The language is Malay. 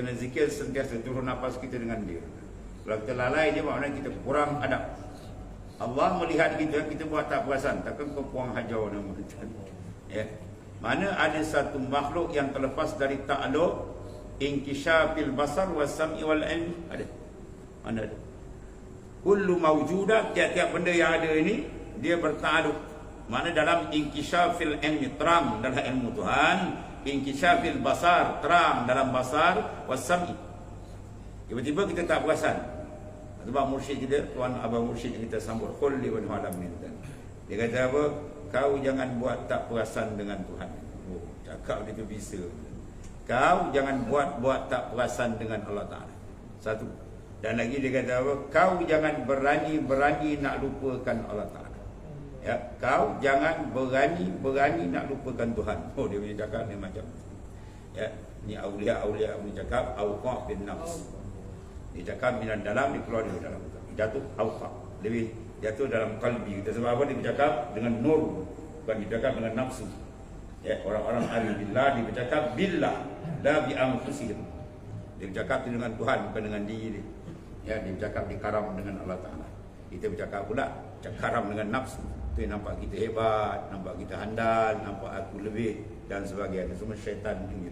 kena zikir sentiasa turun nafas kita dengan dia. Kalau kita lalai je maknanya kita kurang adab. Allah melihat kita, kita buat tak perasan. Takkan kau puang hajau nama kita. Ya. Mana ada satu makhluk yang terlepas dari ta'aluk inkishafil basar was sam'i wal ilmi ada. Mana ada? Kullu mawjudah tiap-tiap benda yang ada ini dia bertakluk. Mana dalam inkishafil ilmi terang dalam ilmu Tuhan, inkishafil basar terang dalam basar was sam'i. Tiba-tiba kita tak perasan. Sebab mursyid kita, tuan abang mursyid kita sambut kulli wa alam mintan. Dia kata apa? Kau jangan buat tak perasan dengan Tuhan. Oh, cakap dia tu bisa. Kau jangan buat-buat tak perasan dengan Allah Ta'ala. Satu. Dan lagi dia kata apa? Kau jangan berani-berani nak lupakan Allah Ta'ala. Ya, kau jangan berani-berani nak lupakan Tuhan. Oh, dia punya cakap ni macam. Ya, ni awliya-awliya punya cakap awqa bin nafs. Dia cakap minan dalam dia keluar dari dalam. Jatuh awqa. Lebih jatuh dalam kalbi kita sebab apa dia bercakap dengan nur bukan dia bercakap dengan nafsu. Ya, orang-orang arif billah dia bercakap billah la bi anfusihim. Dia bercakap dengan Tuhan bukan dengan diri dia. Ya, dia bercakap dikaram dengan Allah Taala. Kita bercakap pula karam dengan nafsu. Yang nampak kita hebat, nampak kita handal, nampak aku lebih dan sebagainya. Semua syaitan tinggi.